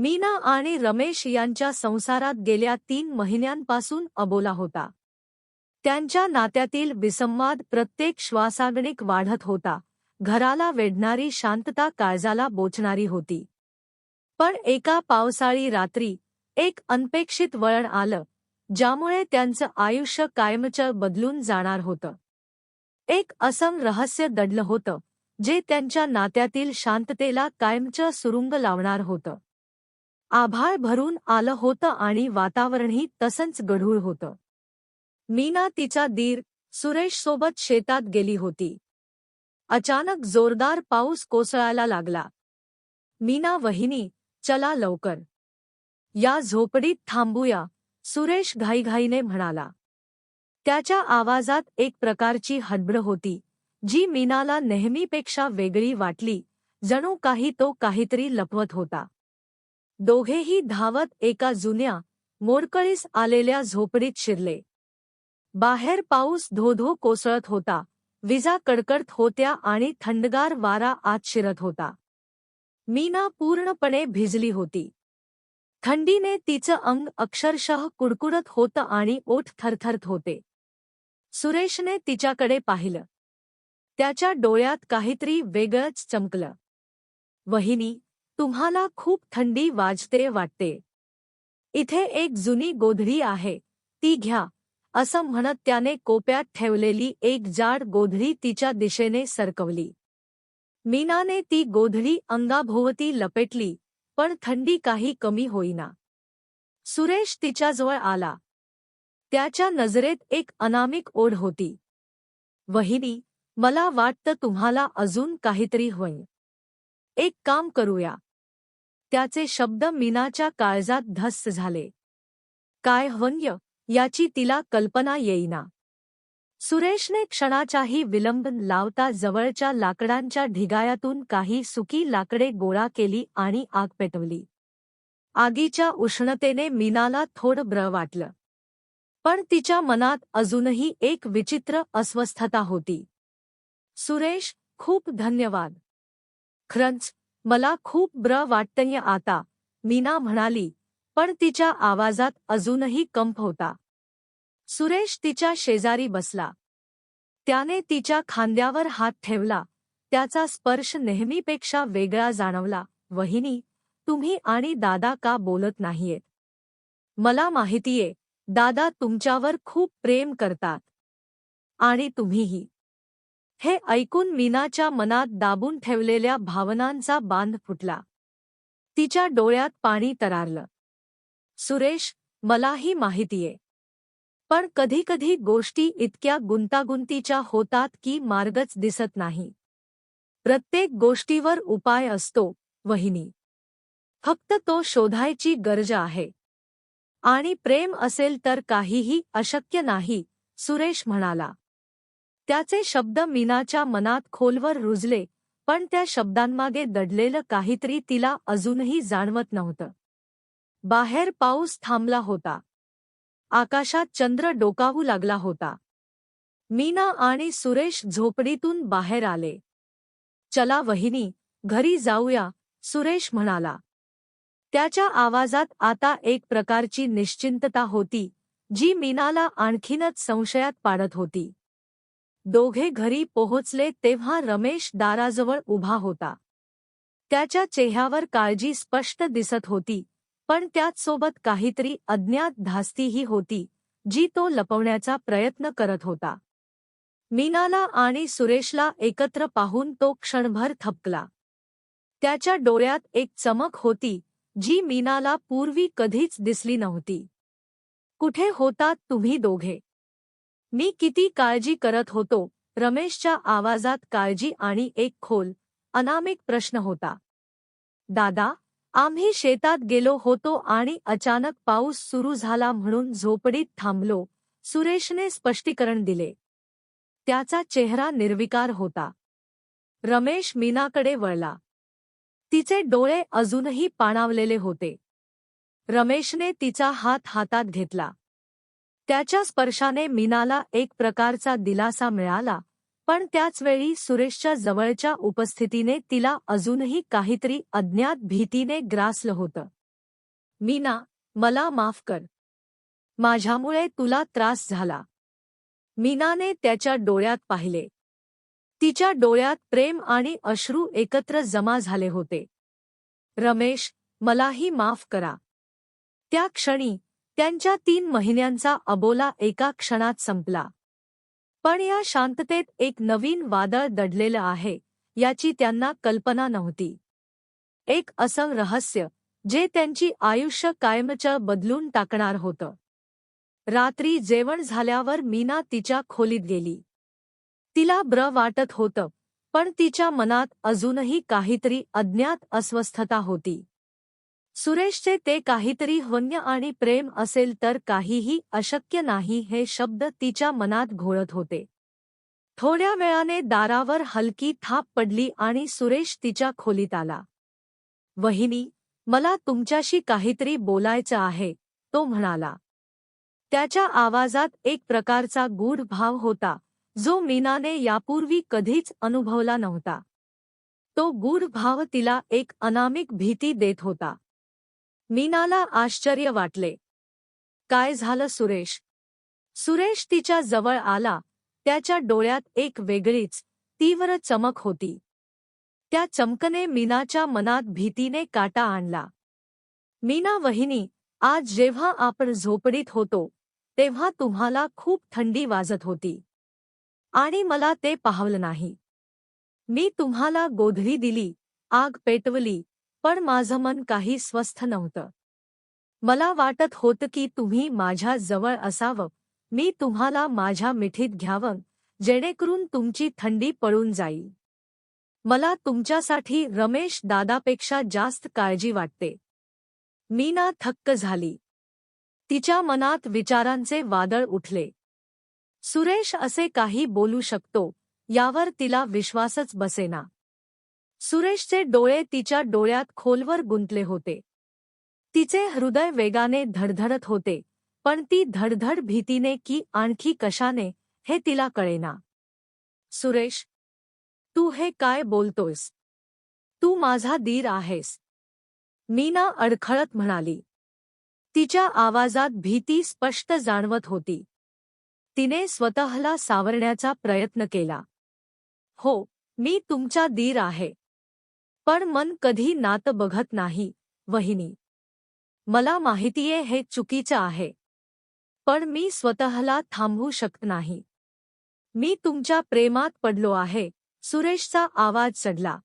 मीना आणि रमेश यांच्या संसारात गेल्या तीन महिन्यांपासून अबोला होता. त्यांच्या नात्यातील विसंवाद प्रत्येक श्वासागणिक वाढत होता. घराला वेढणारी शांतता काळजाला बोचणारी होती. पण एका पावसाळी रात्री एक अनपेक्षित वळण आलं ज्यामुळे त्यांचं आयुष्य कायमचं बदलून जाणार होतं. एक असम रहस्य दडलं होतं जे त्यांच्या नात्यातील शांततेला कायमचं सुरुंग लावणार होतं. आभाळ भरून आलं होतं आणि वातावरणही तसंच गढूळ होतं. मीना तिचा दीर सुरेशसोबत शेतात गेली होती. अचानक जोरदार पाऊस कोसळायला लागला. मीना वहिनी चला लवकर. या झोपडीत थांबूया सुरेश घाईघाईने म्हणाला. त्याच्या आवाजात एक प्रकारची हडबड होती जी मीनाला नेहमीपेक्षा वेगळी वाटली जणू काही तो काहीतरी लपवत होता. दोघेही धावत एका जुन्या मोडकळीस आलेल्या झोपडीत शिरले. बाहेर पाऊस धोधो कोसळत होता. विजा कडकडत होत्या आणि थंडगार वारा आत शिरत होता. मीना पूर्णपणे भिजली होती. थंडीने तिचं अंग अक्षरशः कुडकुडत होतं आणि ओठ थरथरत होते. सुरेशने तिच्याकडे पाहिलं. त्याच्या डोळ्यात काहीतरी वेगळंच चमकलं. वहिनी तुम्हाला खूप थंडी वाजते वाटते. इथे एक जुनी गोधडी आहे. ती घ्या. असं म्हणत त्याने कोप्यात ठेवलेली एक जाड गोधडी तिच्या दिशेने सरकवली. मीनाने ती गोधडी अंगाभोवती लपेटली पण थंडी काही कमी होईना. सुरेश तिच्याजवळ आला. त्याच्या नजरेत एक अनामिक ओढ होती. वहिनी मला वाटतं तुम्हाला अजून काहीतरी होईल. एक काम करूया. त्याचे शब्द मीनाच्या काळजात धस्स झाले. काय हवन्य याची तिला कल्पना येईना. सुरेशने क्षणाचाही विलंब लावता जवळच्या लाकडांच्या ढिगायातून काही सुकी लाकडे गोळा केली आणि आग पेटवली. आगीच्या उष्णतेने मीनाला थोडं ब्र वाटलं. पण तिच्या मनात अजूनही एक विचित्र अस्वस्थता होती. सुरेश खूप धन्यवाद. खरंच मला खूप ब्र वाटतंय आता मीना म्हणाली पण तिच्या आवाजात अजूनही कंप होता. सुरेश तिच्या शेजारी बसला. त्याने तिच्या खांद्यावर हात ठेवला त्याचा स्पर्श नेहमीपेक्षा वेगळा जाणवला वहिनी तुम्ही आणि दादा का बोलत नाहीयेत? मला माहितीये दादा तुमच्यावर खूप प्रेम करतात. आणि तुम्हीही. हे ऐकून मीनाच्या मनात दाबून ठेवलेल्या भावनांचा बांध फुटला. तिच्या डोळ्यात पाणी तरारलं. सुरेश मलाही माहितीये पण कधीकधी गोष्टी इतक्या गुंतागुंतीच्या होतात की मार्गच दिसत नाही. प्रत्येक गोष्टीवर उपाय असतो वहिनी. फक्त तो शोधायची गरज आहे. आणि प्रेम असेल तर काहीही अशक्य नाही सुरेश म्हणाला. त्याचे शब्द मीनाच्या मनात खोलवर रुजले पण त्या शब्दांमागे दडलेलं काहीतरी तिला अजूनही जाणवत नव्हतं. बाहेर पाऊस थांबला होता. आकाशात चंद्र डोकावू लागला होता. मीना आणि सुरेश झोपडीतून बाहेर आले. चला वहिनी घरी जाऊया सुरेश म्हणाला. त्याच्या आवाजात आता एक प्रकारची निश्चिंतता होती जी मीनाला आणखीनच संशयात पाडत होती. दोघे घरी पोहोचले तेव्हा रमेश दाराजवळ उभा होता. त्याच्या चेहऱ्यावर काळजी स्पष्ट दिसत होती पण त्याचसोबत काहीतरी अज्ञात धास्तीही होती जी तो लपवण्याचा प्रयत्न करत होता. मीनाला आणि सुरेशला एकत्र पाहून तो क्षणभर थपकला त्याच्या डोळ्यात एक चमक होती जी मीनाला पूर्वी कधीच दिसली नव्हती. कुठे होतात तुम्ही दोघे? मी किती काळजी करत होतो. रमेशच्या आवाजात काळजी आणि एक खोल अनामिक प्रश्न होता. दादा आम्ही शेतात गेलो होतो आणि अचानक पाऊस सुरू झाला म्हणून झोपडीत थांबलो सुरेशने स्पष्टीकरण दिले. त्याचा चेहरा निर्विकार होता. रमेश मीनाकडे वळला. तिचे डोळे अजूनही पाणावलेले होते. रमेशने तिचा हात हातात घेतला. त्याच्या स्पर्शाने मीनाला एक प्रकारचा दिलासा मिळाला पण त्याचवेळी सुरेशच्या जवळच्या उपस्थितीने तिला अजूनही काहीतरी अज्ञात भीतीने ग्रासलं होतं. मीना मला माफ कर. माझ्यामुळे तुला त्रास झाला. मीनाने त्याच्या डोळ्यात पाहिले. तिच्या डोळ्यात प्रेम आणि अश्रू एकत्र जमा झाले होते. रमेश मलाही माफ करा. त्या क्षणी त्यांच्या तीन महिन्यांचा अबोला एका क्षणात संपला. पण या शांततेत एक नवीन वादळ दडलेलं आहे याची त्यांना कल्पना नव्हती. एक असं रहस्य जे त्यांची आयुष्य कायमचं बदलून टाकणार होतं. रात्री जेवण झाल्यावर मीना तिच्या खोलीत गेली. तिला ब्र वाटत होतं पण तिच्या मनात अजूनही काहीतरी अज्ञात अस्वस्थता होती. सुरेशचे ते काहीतरी वन्य आणि प्रेम असेल तर काहीही अशक्य नाही हे शब्द तिच्या मनात घोळत होते. थोड्या वेळाने दारावर हलकी थाप पडली आणि सुरेश तिच्या खोलीत आला. वहिनी मला तुमच्याशी काहीतरी बोलायचं आहे तो म्हणाला. त्याच्या आवाजात एक प्रकारचा गूढ भाव होता जो मीनाने यापूर्वी कधीच अनुभवला नव्हता. तो गूढ भाव तिला एक अनामिक भीती देत होता. मीनाला आश्चर्य वाटले. काय झालं सुरेश? सुरेश तिच्या जवळ आला. त्याच्या डोळ्यात एक वेगळीच तीव्र चमक होती. त्या चमकने मीनाच्या मनात भीतीने काटा आणला. मीना वहिनी आज जेव्हा आपण झोपडीत होतो तेव्हा तुम्हाला खूप थंडी वाजत होती. आणि मला ते पाहवलं नाही. मी तुम्हाला गोधरी दिली आग पेटवली पण माझं मन काही स्वस्थ नव्हतं. मला वाटत होतं की तुम्ही माझ्या जवळ असावं. मी तुम्हाला माझ्या मिठीत घ्यावं जेणेकरून तुमची थंडी पळून जाईल. मला तुमच्यासाठी रमेश दादापेक्षा जास्त काळजी वाटते. मीना थक्क झाली. तिच्या मनात विचारांचे वादळ उठले. सुरेश असे काही बोलू शकतो यावर तिला विश्वासच बसेना. सुरेशचे डोळे तिच्या डोळ्यात खोलवर गुंतले होते. तिचे हृदय वेगाने धडधडत होते पण ती धडधड भीतीने की आणखी कशाने हे तिला कळेना. सुरेश तू हे काय बोलतोयस? तू माझा दीर आहेस. मीना अडखळत म्हणाली. तिच्या आवाजात भीती स्पष्ट जाणवत होती. तिने स्वतःला सावरण्याचा प्रयत्न केला. हो मी तुमचा दीर आहे. पण मन कधी नात बघत नाही वहिनी. मला माहितीये हे चुकीचं आहे. पण मी स्वतःला थांबवू शकत नाही. मी तुमच्या प्रेमात पडलो आहे सुरेशचा आवाज चढला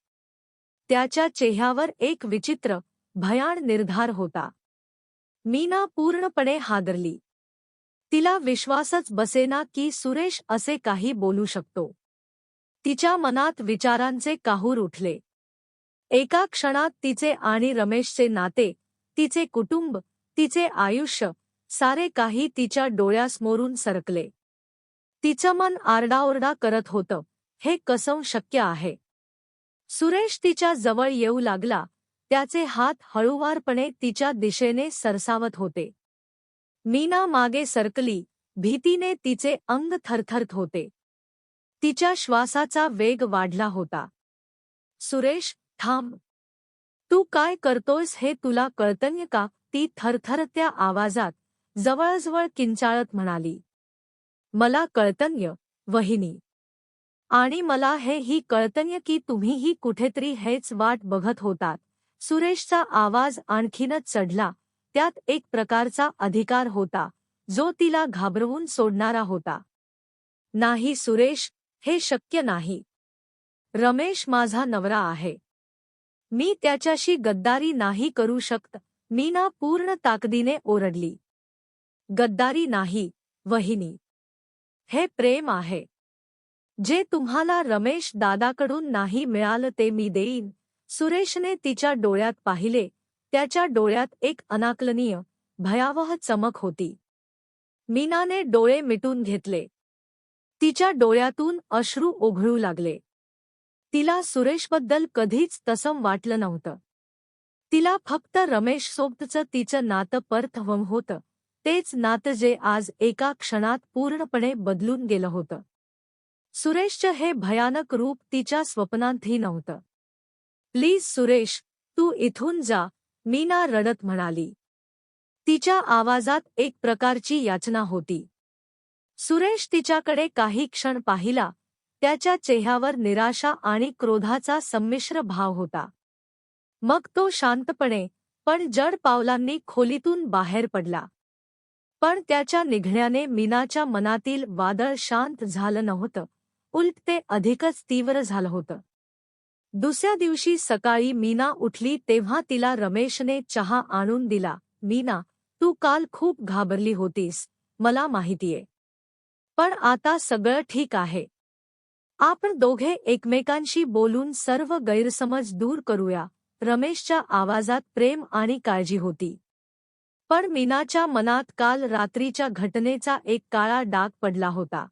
त्याच्या चेह्यावर एक विचित्र भयाण निर्धार होता. मीना पूर्णपणे हादरली. तिला विश्वासच बसेना की सुरेश असे काही बोलू शकतो. तिच्या मनात विचारांचे काहूर उठले. एका क्षणात तिचे आणि रमेशचे नाते तिचे कुटुंब तिचे आयुष्य सारे काही तिच्या डोळ्यासमोरून सरकले. तिचं मन आरडाओरडा करत होतं हे कसं शक्य आहे? सुरेश तिच्या जवळ येऊ लागला त्याचे हात हळूवारपणे तिच्या दिशेने सरसावत होते. मीना मागे सरकली भीतीने तिचे अंग थरथरत होते. तिच्या श्वासाचा वेग वाढला होता. सुरेश थांब. तू काय करतोयस हे तुला कळतंय का? ती थरथरत्या आवाजात जवळजवळ किंचाळत म्हणाली. मला कळतन्य वहिनी. आणि मला हे ही कळतन्य की तुम्हीही कुठेतरी हेच वाट बघत होतात. सुरेशचा आवाज आणखीनच चढला. त्यात एक प्रकारचा अधिकार होता जो तिला घाबरवून सोडणारा होता. नाही सुरेश हे शक्य नाही. रमेश माझा नवरा आहे. मी त्याच्याशी गद्दारी नाही करू शकत. मीना पूर्ण ताकदीने ओरडली. गद्दारी नाही वहिनी. हे प्रेम आहे. जे तुम्हाला रमेश दादाकडून नाही मिळालं ते मी देईन. सुरेशने तिच्या डोळ्यात पाहिले. त्याच्या डोळ्यात एक अनाकलनीय भयावह चमक होती. मीनाने डोळे मिटून घेतले. तिच्या डोळ्यातून अश्रू ओघळू लागले. तिला सुरेशबद्दल कधीच तसं वाटलं नव्हतं. तिला फक्त रमेशसोबतचं तिचं नातं परथवम होतं. तेच नातं जे आज एका क्षणात पूर्णपणे बदलून गेलं होतं. सुरेशचं हे भयानक रूप तिच्या स्वप्नांतही नव्हतं. प्लीज सुरेश तू इथून जा मीना रडत म्हणाली. तिच्या आवाजात एक प्रकारची याचना होती. सुरेश तिच्याकडे काही क्षण पाहिला त्याच्या चेहऱ्यावर निराशा आणि क्रोधाचा संमिश्र भाव होता. मग तो शांतपणे पण जड पावलांनी खोलीतून बाहेर पडला. पण त्याच्या निघण्याने मीनाच्या मनातील वादळ शांत झालं नव्हतं. उलट ते अधिकच तीव्र झालं होतं. दुसऱ्या दिवशी सकाळी मीना उठली तेव्हा तिला रमेशने चहा आणून दिला मीना तू काल खूप घाबरली होतीस मला माहितीये. पण आता सगळं ठीक आहे. आपण दोघे एकमेकांशी बोलून सर्व गैरसमज दूर करूया. रमेशच्या आवाजात प्रेम आणि काळजी होती. पण मीनाच्या मनात काल रात्रीच्या घटनेचा एक काळा डाग पडला होता.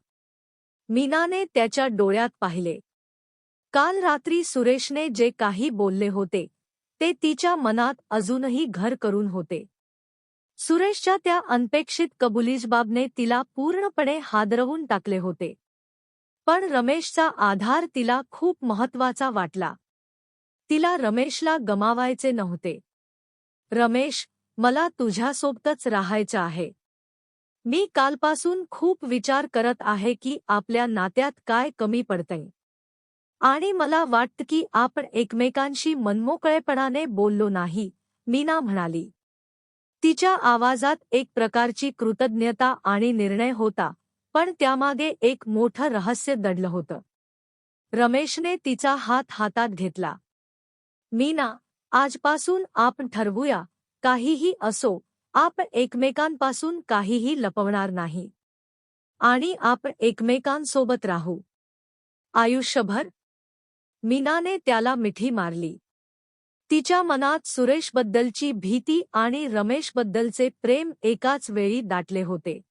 मीनाने त्याच्या डोळ्यात पाहिले. काल रात्री सुरेशने जे काही बोलले होते ते तिच्या मनात अजूनही घर करून होते. सुरेशच्या त्या अनपेक्षित कबुलीजबाबने तिला पूर्णपणे हादरवून टाकले होते. पण रमेशचा आधार तिला खूप महत्त्वाचा वाटला. तिला रमेशला गमावायचे नव्हते. रमेश मला तुझ्यासोबतच राहायचं आहे. मी कालपासून खूप विचार करत आहे की आपल्या नात्यात काय कमी पडतंय. आणि मला वाटतं की आपण एकमेकांशी मनमोकळेपणाने बोललो नाही मीना म्हणाली. तिच्या आवाजात एक प्रकारची कृतज्ञता आणि निर्णय होता. पण त्यामागे एक मोठं रहस्य दडलं होतं. रमेशने तिचा हात हातात घेतला. मीना आजपासून आपण ठरवूया काहीही असो आपण एकमेकांपासून काहीही लपवणार नाही. आणि आपण एकमेकांसोबत राहू. आयुष्यभर. मीनाने त्याला मिठी मारली. तिच्या मनात सुरेशबद्दलची भीती आणि रमेशबद्दलचे प्रेम एकाच वेळी दाटले होते.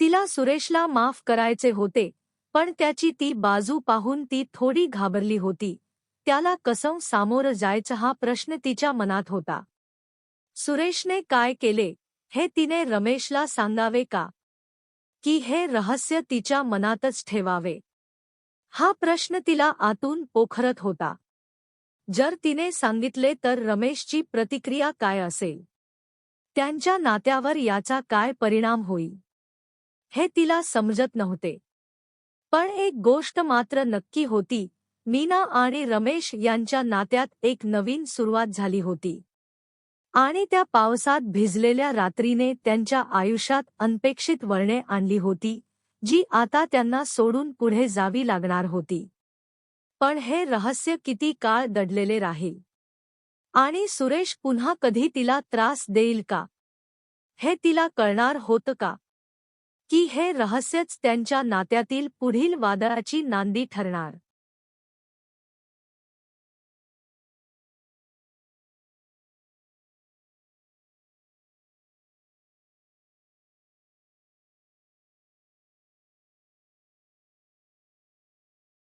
तिला सुरेशला माफ करायचे होते पण त्याची ती बाजू पाहून ती थोडी घाबरली होती. त्याला कसं सामोरं जायचं हा प्रश्न तिच्या मनात होता. सुरेशने काय केले हे तिने रमेशला सांगावे का? की हे रहस्य तिच्या मनातच ठेवावे? हा प्रश्न तिला आतून पोखरत होता. जर तिने सांगितले तर रमेशची प्रतिक्रिया काय असेल? त्यांच्या नात्यावर याचा काय परिणाम होईल? हे तिला समजत नव्हते. पण एक गोष्ट मात्र नक्की होती मीना आणि रमेश यांच्या नात्यात एक नवीन सुरुवात झाली होती. आणि त्या पावसात भिजलेल्या रात्रीने त्यांच्या आयुष्यात अनपेक्षित वळणे आणली होती जी आता त्यांना सोडून पुढे जावी लागणार होती. पण हे रहस्य किती काळ दडलेले राहील? आणि सुरेश पुन्हा कधी तिला त्रास देईल का? हे तिला कळणार होतं का? की हे रहस्यच त्यांच्या नात्यातील पुढील वादळाची नांदी ठरणार.